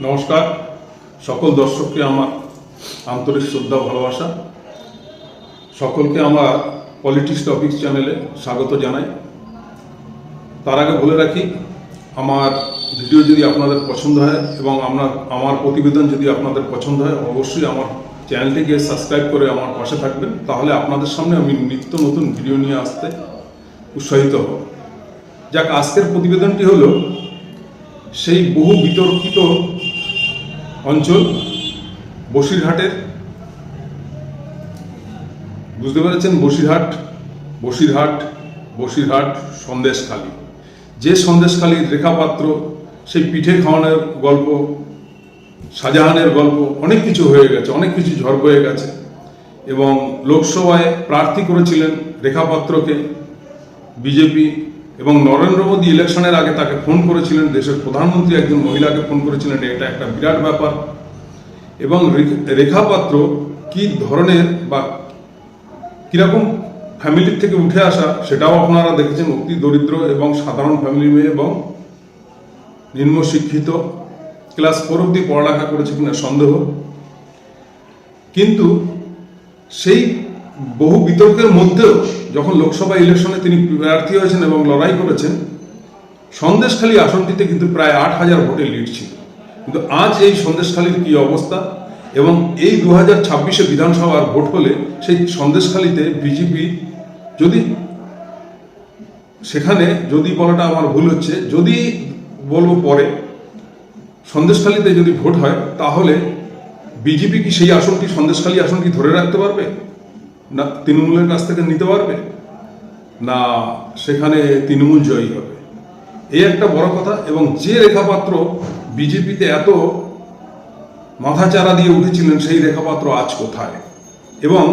নমস্কার। সকল দর্শককে আমার আন্তরিক শ্রদ্ধা ভালোবাসা। সকলকে আমার পলিটিক্স টপিক্স চ্যানেলে স্বাগত জানাই। তার আগে বলে রাখি, আমার ভিডিও যদি আপনাদের পছন্দ হয় এবং আমরা আমার প্রতিবেদন যদি আপনাদের পছন্দ হয়, অবশ্যই আমার চ্যানেলটিকে সাবস্ক্রাইব করে আমার পাশে থাকবেন। তাহলে আপনাদের সামনে আমি নিত্য নতুন ভিডিও নিয়ে আসতে উৎসাহিত হব। যাক, আজকের প্রতিবেদনটি হলো সেই বহু বিতর্কিত অঞ্চল বসিরহাটের। বুঝতে পেরেছেন? বসিরহাট বসিরহাট বসিরহাট সন্দেশখালী। যে সন্দেশখালীর রেখাপাত্র, সেই পিঠে খাওয়ানোর গল্প, শাহজাহানের গল্প, অনেক কিছু হয়ে গেছে, অনেক কিছু ঝড় হয়ে গেছে। এবং লোকসভায় প্রার্থী করেছিলেন রেখাপাত্রকে। বিজেপি এবং নরেন্দ্র মোদী ইলেকশনের আগে তাকে ফোন করেছিলেন, দেশের প্রধানমন্ত্রী একজন মহিলাকে ফোন করেছিলেন, এটা একটা বিরাট ব্যাপার। এবং রেখাপাত্র কি ধরনের বা কীরকম ফ্যামিলির থেকে উঠে আসা, সেটাও আপনারা দেখেছেন, অতি দরিদ্র এবং সাধারণ ফ্যামিলি মেয়ে এবং নিম্ন শিক্ষিত ক্লাস ফোর অব্দি পড়ালেখা করেছে কিনা সন্দেহ। কিন্তু সেই বহু বিতর্কের মধ্যেও যখন লোকসভা ইলেকশনে তিনি প্রার্থী হয়েছেন এবং লড়াই করেছেন, সন্দেশখালী আসনটিতে কিন্তু প্রায় আট হাজার ভোটে লিড ছিল। কিন্তু আজ এই সন্দেশখালীর কি অবস্থা? এবং এই দু হাজার ছাব্বিশে বিধানসভার ভোট হলে সেই সন্দেশখালীতে বিজেপি যদি সেখানে যদি বলাটা আমার ভুল হচ্ছে, যদি বলব পরে, সন্দেশখালীতে যদি ভোট হয়, তাহলে বিজেপি কি সেই আসনটি, সন্দেশখালী আসনটি ধরে রাখতে পারবে? না, তৃণমূলের কাছ থেকে নিতে পারবে? না, সেখানে তৃণমূল জয়ী হবে? এই একটা বড় কথা, এবং যে রেখাপাত্র বিজেপিতে এত মাথাচাড়া দিয়ে উঠেছিলেন, সেই রেখাপাত্র আজ কোথায়? এবং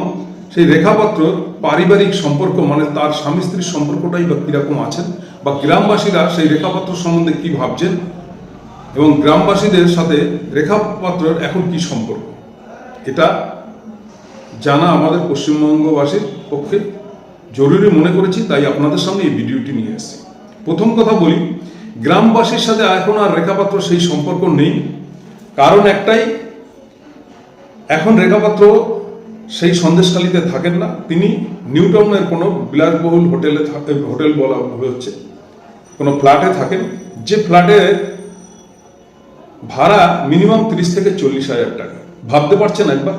সেই রেখাপাত্র পারিবারিক সম্পর্ক মানে তার স্বামী স্ত্রীর সম্পর্কটাই বা কীরকম আছেন, বা গ্রামবাসীরা সেই রেখাপাত্র সম্বন্ধে কি ভাবছেন? এবং গ্রামবাসীদের সাথে রেখাপাত্রের এখন কি সম্পর্ক? এটা জানা আমাদের পশ্চিমবঙ্গবাসীর পক্ষে জরুরি মনে করেছি, তাই আপনাদের সামনে এই ভিডিওটি নিয়ে এসেছি। প্রথম কথা বলি, গ্রামবাসীর সাথে এখন আর রেখাপাত্র সেই সম্পর্ক নেই। কারণ একটাই, এখন রেখাপাত্র সেই সন্দেশখালিতে থাকেন না। তিনি নিউ টাউনের কোনো বিলাসবহুল হোটেলে হোটেল বলা হচ্ছে, কোনো ফ্ল্যাটে থাকেন। যে ফ্ল্যাটে ভাড়া মিনিমাম তিরিশ থেকে চল্লিশ হাজার টাকা। ভাবতে পারছেন একবার?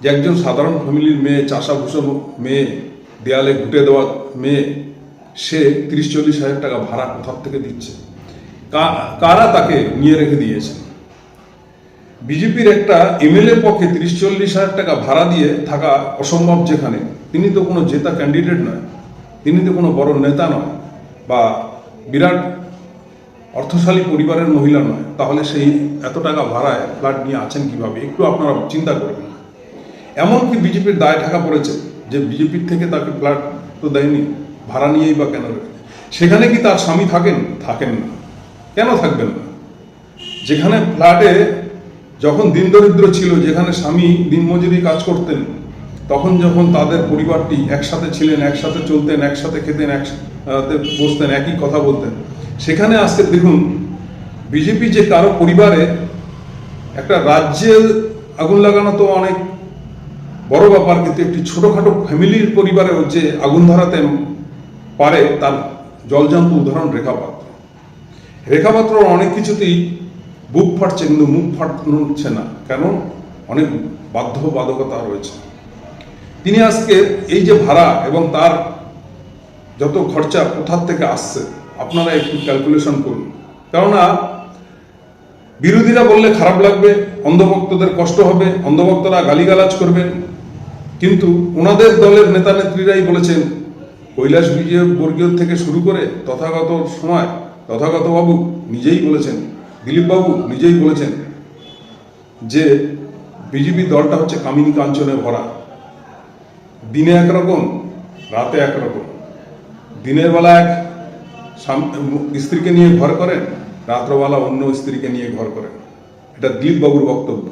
যে একজন সাধারণ ফ্যামিলির মেয়ে চাষা ভুষো মেয়ে, দেয়ালে ঘুটে দেওয়া মেয়ে, সে তিরিশ, চল্লিশ হাজার টাকা ভাড়া কোথার থেকে দিচ্ছে? কারা তাকে নিয়ে রেখে দিয়েছে? বিজেপির একটা এমএলএ পক্ষে তিরিশ, চল্লিশ হাজার টাকা ভাড়া দিয়ে থাকা অসম্ভব যেখানে, তিনি তো কোনো জেতা ক্যান্ডিডেট নয়। তিনি তো কোনো বড় নেতা নয় বা বিরাট অর্থশালী পরিবারের মহিলা নয়। তাহলে সেই এত টাকা ভাড়ায় ফ্ল্যাট নিয়ে আছেন কীভাবে? একটু আপনারা চিন্তা করবেন। এমনকি বিজেপির দায় ঢাকা পড়েছে যে বিজেপির থেকে তাকে ফ্ল্যাট তো দেয়নি, ভাড়া নিয়েই বা কেন সেখানে কি তার স্বামী থাকেন? থাকেন না। কেন থাকবেন না? যেখানে ফ্ল্যাটে যখন দিন দরিদ্র ছিল, যেখানে স্বামী দিনমজুরি কাজ করতেন, তখন যখন তাদের পরিবারটি একসাথে ছিলেন, একসাথে চলতেন, একসাথে খেতেন, একসাথে বসতেন, একই কথা বলতেন, সেখানে আজকে দেখুন, বিজেপি যে কারও পরিবারে একটা রাজ্যের আগুন লাগানো তো অনেক বড় ব্যাপার, কিন্তু একটি ছোটখাটো ফ্যামিলির পরিবারেও যে আগুন ধরাতে পারে, তার জলজান্ত উদাহরণ রেখাপাত্র। রেখাপাত্র অনেক কিছুতেই বুক ফাটছে, কিন্তু মুখ ফাটছে না। কেন? অনেক বাধ্যবাধকতা রয়েছে। তিনি আজকে এই যে ভাড়া এবং তার যত খরচা কোথার থেকে আসছে, আপনারা একটু ক্যালকুলেশন করুন। কেননা, বিরোধীরা বললে খারাপ লাগবে, অন্ধভক্তদের কষ্ট হবে, অন্ধভক্তরা গালিগালাজ করবেন কিন্তু ওনাদের দলের নেতা নেত্রীরাই বলেছেন, কৈলাস বিজয় বর্গীয় থেকে শুরু করে তথাগত সময়, তথাগত বাবু নিজেই বলেছেন, দিলীপ বাবু নিজেই বলেছেন যে বিজেপি দলটা হচ্ছে কামিনী কাঞ্চনে ভরা। দিনে একরকম রাতে একরকম দিনের বেলা এক স্ত্রীকে নিয়ে ঘর করেন, রাত্রবেলা অন্য স্ত্রীকে নিয়ে ঘর করেন। এটা দিলীপবাবুর বক্তব্য।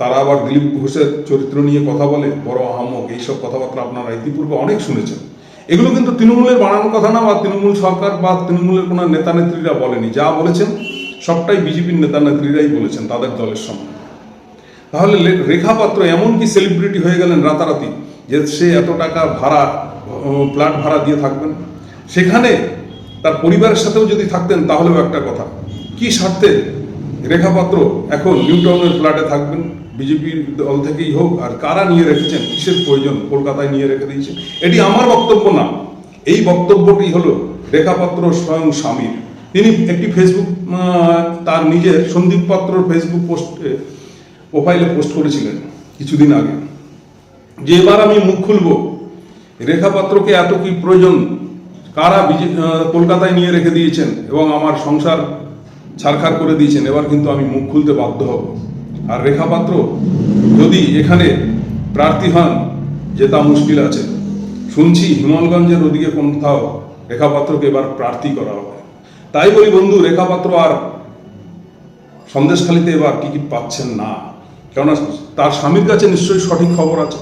তারা আবার দিলীপ ঘোষের চরিত্র নিয়ে কথা বলে, বড় আহমক, এইসব কথাবার্তা আপনারা ইতিপূর্বে অনেক শুনেছেন। এগুলো কিন্তু তৃণমূলের বানানো কথা না বা তৃণমূল সরকার বা তৃণমূলের কোনো নেতা নেত্রীরা বলেনি। যা বলেছেন, সবটাই বিজেপির নেতা নেত্রীরাই বলেছেন তাদের দলের সামনে। তাহলে রেখা পাত্র এমন কি সেলিব্রিটি হয়ে গেলেন রাতারাতি, যে সে এত টাকা ভাড়া ফ্ল্যাট ভাড়া দিয়ে থাকবেন? সেখানে তার পরিবারের সাথেও যদি থাকতেন, তাহলেও একটা কথা। কি স্বার্থে রেখা পাত্র এখন নিউ টাউনের ফ্ল্যাটে থাকবেন? বিজেপির দল থেকেই হোক, আর কারা নিয়ে রেখেছেন, কিসের প্রয়োজন, কলকাতায় নিয়ে রেখে দিয়েছেন এটি আমার বক্তব্য না। এই বক্তব্যটি হলো রেখা পাত্র স্বয়ং স্বামীর। তিনি একটি ফেসবুক তার নিজের সন্দীপ পাত্রর ফেসবুক পোস্টে প্রোফাইলে পোস্ট করেছিলেন কিছুদিন আগে। যে এবার আমি মুখ খুলব রেখাপাত্রকে এত কি প্রয়োজন, কারা কলকাতায় নিয়ে রেখে দিয়েছেন, এবং আমার সংসার ছারখার করে দিয়েছেন, এবার কিন্তু আমি মুখ খুলতে বাধ্য হব। আর রেখাপাত্র যদি এখানে প্রার্থী হন, যেটা মুশকিল আছে। শুনছি হিমালগঞ্জের ওদিকে কোথাও রেখাপাত্রকে এবার প্রার্থী করা হবে। তাই বলি বন্ধু রেখাপাত্র আর সন্দেশখালিতে এবার টিকিট পাচ্ছেন না। কেননা তার স্বামীর কাছে নিশ্চয়ই সঠিক খবর আছে।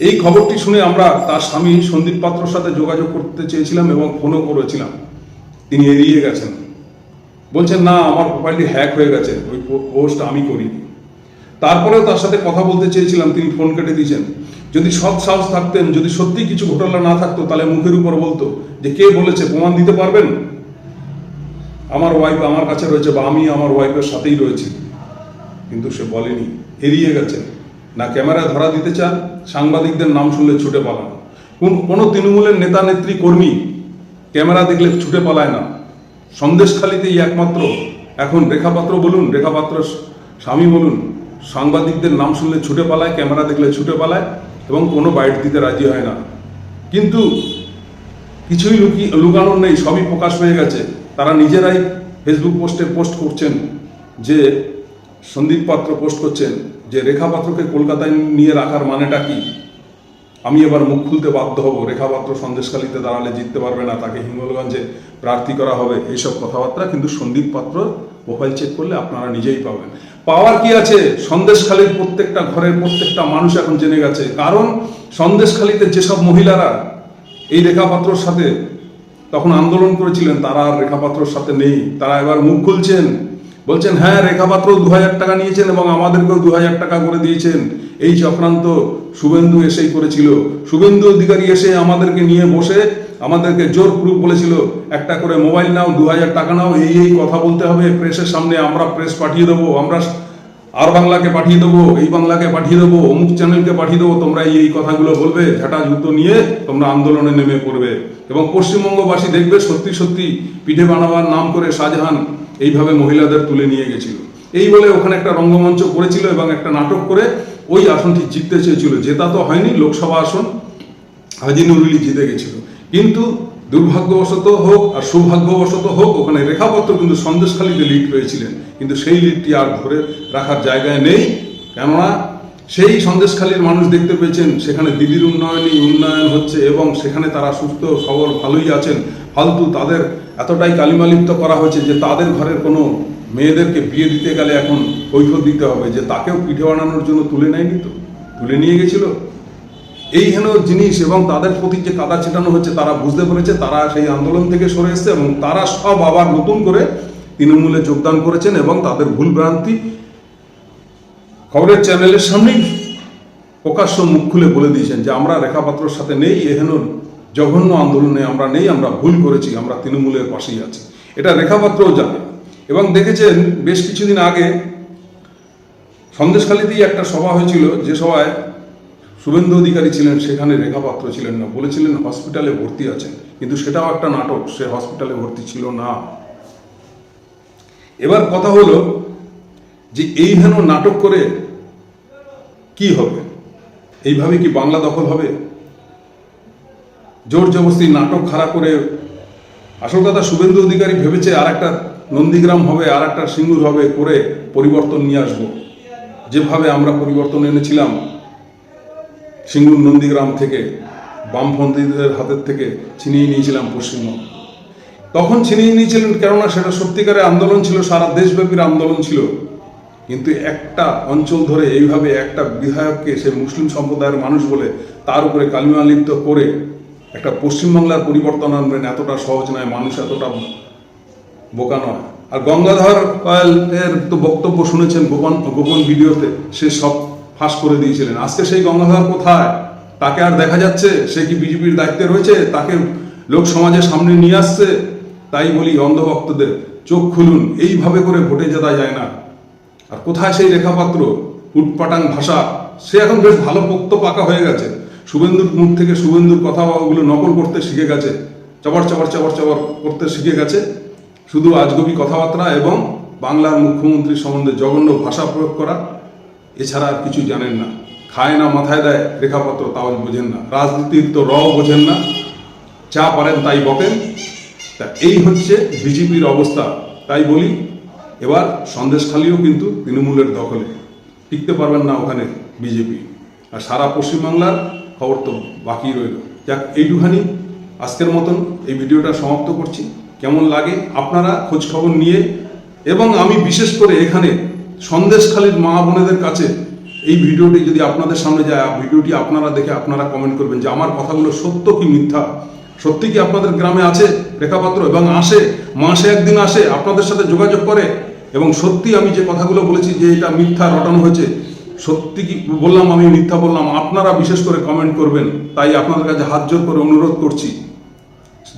এই খবরটি শুনে আমরা তার স্বামী সন্দীপ পাত্রর সাথে যোগাযোগ করতে চেয়েছিলাম এবং ফোনও করেছিলাম। তিনি এড়িয়ে গেছেন। বলছেন, না, আমার প্রোফাইলটি হ্যাক হয়ে গেছে। ওই পোস্ট আমি করিনি। তারপরেও তার সাথে কথা বলতে চেয়েছিলাম, তিনি ফোন কেটে দিয়েছেন। যদি সৎ সাহস থাকতেন, যদি সত্যি কিছু ঘটনা না থাকতো, তাহলে মুখের উপর বলতো যে কে বলেছে, প্রমাণ দিতে পারবেন? আমার ওয়াইফ আমার কাছে রয়েছে বা আমি আমার ওয়াইফের সাথেই রয়েছি। কিন্তু সে বলেনি, এড়িয়ে গেছেন না ক্যামেরা ধরা দিতে চান, সাংবাদিকদের নাম শুনলে ছুটে পালান। কোন, কোনো তৃণমূলের নেতা, নেত্রী, কর্মী ক্যামেরা দেখলে ছুটে পালায় না। সন্দেশখালিতেই একমাত্র। এখন রেখাপাত্র বলুন রেখাপাত্র স্বামী বলুন। সাংবাদিকদের নাম শুনলে ছুটে পালায়, ক্যামেরা দেখলে ছুটে পালায় এবং কোনো বাইট দিতে রাজি হয় না। কিন্তু কিছুই লুকি, লুকানোর নেই, সবই প্রকাশ হয়ে গেছে। তারা নিজেরাই ফেসবুক পোস্টে পোস্ট করছেন, যে সন্দীপ পাত্র পোস্ট করছেন, যে রেখা পাত্রকে কলকাতায় নিয়ে রাখার মানেটা কি? আমি এবার মুখ খুলতে বাধ্য হব। রেখা পাত্র সন্দেশখালিতে দাঁড়ালে জিততে পারবে না, তাকে হিঙ্গলগঞ্জে প্রার্থী করা হবে। এইসব কথাবার্তা কিন্তু সন্দীপ পাত্র প্রোফাইল চেক করলে আপনারা নিজেই পাবেন। পাওয়ার কি আছে? সন্দেশখালীর প্রত্যেকটা ঘরের প্রত্যেকটা মানুষ এখন জেনে গেছে। কারণ সন্দেশখালীতে যেসব মহিলারা এই রেখাপাত্রর সাথে তখন আন্দোলন করেছিলেন, তারা আর রেখাপাত্রর সাথে নেই। তারা এবার মুখ খুলছেন। বলছেন হ্যাঁ রেখাপাত্র দু হাজার টাকা নিয়েছেন এবং আমাদেরকেও দু হাজার টাকা করে দিয়েছেন। এই চক্রান্ত শুভেন্দু এসেই করেছিল। শুভেন্দু অধিকারী এসে আমাদেরকে নিয়ে বসে আমাদেরকে জোর প্রুফ বলেছিল, একটা করে মোবাইল নাও, দু হাজার টাকা নাও, এই এই কথা বলতে হবে, প্রেসের সামনে আমরা প্রেস পাঠিয়ে দেবো, আমরা আর বাংলাকে পাঠিয়ে দেবো, এই বাংলাকে পাঠিয়ে দেবো, অমুক চ্যানেলকে পাঠিয়ে দেবো, তোমরা এই এই কথাগুলো বলবে, ঝাঁটা জুতো নিয়ে তোমরা আন্দোলনে নেমে পড়বে। এবং পশ্চিমবঙ্গবাসী দেখবে, সত্যি সত্যি পিঠে বানাবার নাম করে শাহজাহান এইভাবে মহিলাদের তুলে নিয়ে গেছিল। এই বলে ওখানে একটা রঙ্গমঞ্চ করেছিল এবং একটা নাটক করে ওই আসনটি জিততে চেয়েছিল। জেতা তো হয়নি, লোকসভা আসন হাজি নুরুলি জিতে গেছিল। কিন্তু দুর্ভাগ্যবশত হোক আর সৌভাগ্যবশত হোক, ওখানে রেখাপত্র কিন্তু সন্দেশখালীতে লিড পেয়েছিলেন কিন্তু সেই লিডটি আর ধরে রাখার জায়গায় নেই। কেননা সেই সন্দেশখালীর মানুষ দেখতে পেয়েছেন, সেখানে দিদির উন্নয়নই উন্নয়ন হচ্ছে এবং সেখানে তারা সুস্থ, সবল, ভালোই আছেন। ফালতু তাদের এতটাই কালিমালিপ্ত করা হয়েছে যে তাদের ঘরের কোনো মেয়েদেরকে বিয়ে দিতে গেলে এখন কৈফত দিতে হবে, যে তাকেও পিঠে বানানোর জন্য তুলে নেয়নি তো? তুলে নিয়ে গেছিল? এই হেন জিনিস এবং তাদের প্রতি যে কাদা ছেটানো হচ্ছে, তারা বুঝতে পেরেছে, তারা সেই আন্দোলন থেকে সরে এসছে এবং তারা সব আবার নতুন করে তৃণমূলে যোগদান করেছেন এবং তাদের ভুল ভ্রান্তি খবরের চ্যানেলের সামনেই প্রকাশ্য মুখ খুলে বলে দিয়েছেন যে, আমরা রেখাপাত্রর সাথে নেই এহেন জঘন্য আন্দোলনে আমরা নেই, আমরা ভুল করেছি, আমরা তৃণমূলের পাশেই আছি। এটা রেখাপাত্রও জানে এবং দেখেছেন, বেশ কিছুদিন আগে সন্দেশখালীতেই একটা সভা হয়েছিল, যে সভায় শুভেন্দু অধিকারী ছিলেন, সেখানে রেখাপাত্র ছিলেন না, বলেছিলেন হসপিটালে ভর্তি আছেন। কিন্তু সেটাও একটা নাটক, সে হসপিটালে ভর্তি ছিল না। এবার কথা হলো যে এই হেন নাটক করে কি হবে? এইভাবে কি বাংলা দখল হবে? জোর জবরস্তি নাটক খারাপ করে আসল কথা শুভেন্দু অধিকারী ভেবেছে আর একটা নন্দীগ্রাম হবে আর একটা সিঙ্গুর হবে, করে পরিবর্তন নিয়ে আসব। যেভাবে আমরা পরিবর্তন এনেছিলাম সিঙ্গুর নন্দীগ্রাম থেকে বামপন্থীদের হাতের থেকে ছিনিয়ে নিয়েছিলাম পশ্চিমবঙ্গ। তখন ছিনিয়ে নিয়েছিলেন কেননা সেটা সত্যিকারের আন্দোলন ছিল, সারা দেশব্যাপীর আন্দোলন ছিল। কিন্তু একটা অঞ্চল ধরে এইভাবে একটা বিধায়ককে সে মুসলিম সম্প্রদায়ের মানুষ বলে তার উপরে কালিমা লিপ্ত করে একটা পশ্চিমবাংলার পরিবর্তন আনবেন এতটা সহজ নয়, মানুষ এতটা বোকা নয়। আর গঙ্গাধর এর তো বক্তব্য শুনেছেন গোপন গোপন ভিডিওতে, সে সব ফাঁস করে দিয়েছিলেন। আজকে সেই গঙ্গাধর কোথায়? তাকে আর দেখা যাচ্ছে? সে কি বিজেপির দায়িত্বে রয়েছে? তাকে লোক সমাজের সামনে নিয়ে আসছে? তাই বলি অন্ধভক্তদের চোখ খুলুন। এইভাবে করে ভোটে জেতা যায় না। আর কোথায় সেই রেখাপাত্র উটপাটাং ভাষা। সে এখন বেশ ভালো পোক্ত পাকা হয়ে গেছে। শুভেন্দুর মুখ থেকে শুভেন্দুর কথা ওগুলো নকল করতে শিখে গেছে। চবর চবর চবর চবর করতে শিখে গেছে। শুধু আজগবি কথাবার্তা এবং বাংলার মুখ্যমন্ত্রী সম্বন্ধে জঘন্য ভাষা প্রয়োগ করা এছাড়া আর কিছু জানেন না। খায় না, মাথায় দেয় রেখাপত্র তাও বোঝেন না। রাজনীতির তো রও বোঝেন না। যা পারেন তাই বকেন। তা এই হচ্ছে বিজেপির অবস্থা। তাই বলি, এবার সন্দেশখালিও কিন্তু তৃণমূলের দখলে। টিকতে পারবেন না ওখানে বিজেপি। আর সারা পশ্চিমবাংলার খবর তো বাকি রইল। যাক, এইটুখানি। আজকের মতন এই ভিডিওটা সমাপ্ত করছি। কেমন লাগে আপনারা খোঁজ খবর নিয়ে, এবং আমি বিশেষ করে এখানে সন্দেশখালীর মা বোনেদের কাছে এই ভিডিওটি যদি আপনাদের সামনে যায় ভিডিওটি আপনারা দেখে আপনারা কমেন্ট করবেন যে আমার কথাগুলো সত্য কি মিথ্যা? সত্যি কি আপনাদের গ্রামে আছে রেখাপাত্র এবং আসে, মাসে একদিন আসে, আপনাদের সাথে যোগাযোগ করে? এবং সত্যি আমি যে কথাগুলো বলেছি যে এটা মিথ্যা রটানো হয়েছে, সত্যি কি বললাম আমি, মিথ্যা বললাম, আপনারা বিশেষ করে কমেন্ট করবেন। তাই আপনাদের কাছে হাত জোর করে অনুরোধ করছি।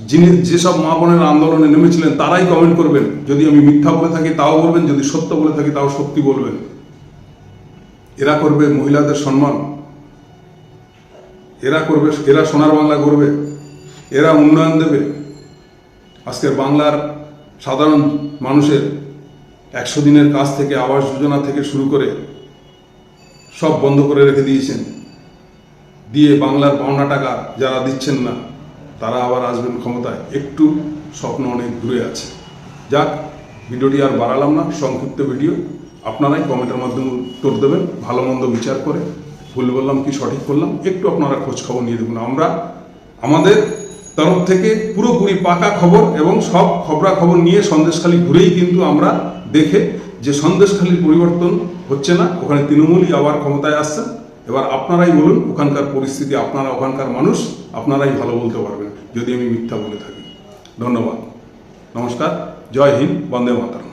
যিনি যেসব মা বোনের আন্দোলনে নেমেছিলেন, তারাই কমেন্ট করবেন, যদি আমি মিথ্যা বলে থাকি তাও বলবেন, যদি সত্য বলে থাকি তাও সত্যি বলবেন। এরা করবে মহিলাদের সম্মান। এরা করবে, এরা সোনার বাংলা করবে এরা উন্নয়ন দেবে। আজকের বাংলার সাধারণ মানুষের একশো দিনের কাজ থেকে, আবাস যোজনা থেকে শুরু করে সব বন্ধ করে রেখে দিয়েছেন। দিয়ে বাংলার পাওনা টাকা যারা দিচ্ছেন না তারা আবার আসবেন ক্ষমতায়। একটু স্বপ্ন অনেক দূরে আছে। যাক, ভিডিওটি আর বাড়ালাম না, সংক্ষিপ্ত ভিডিও। আপনারাই কমেন্টের মাধ্যমে উত্তর দেবেন, ভালো মন্দ বিচার করে। ভুল বললাম কি সঠিক করলাম একটু আপনারা খোঁজ খবর নিয়ে দেখুন। আমরা আমাদের তরফ থেকে পুরোপুরি পাকা খবর এবং সব খবরা খবর নিয়ে সন্দেশখালি ঘুরেই কিন্তু আমরা দেখে যে সন্দেশখালির পরিবর্তন হচ্ছে না। ওখানে তৃণমূলই আবার ক্ষমতায় আসছে এবার আপনারাই বলুন, ওখানকার পরিস্থিতি, আপনারা ওখানকার মানুষ, আপনারাই ভালো বলতে পারবেন, যদি আমি মিথ্যা বলে থাকি। ধন্যবাদ। নমস্কার, জয় হিন্দ, বন্দে মাতরম।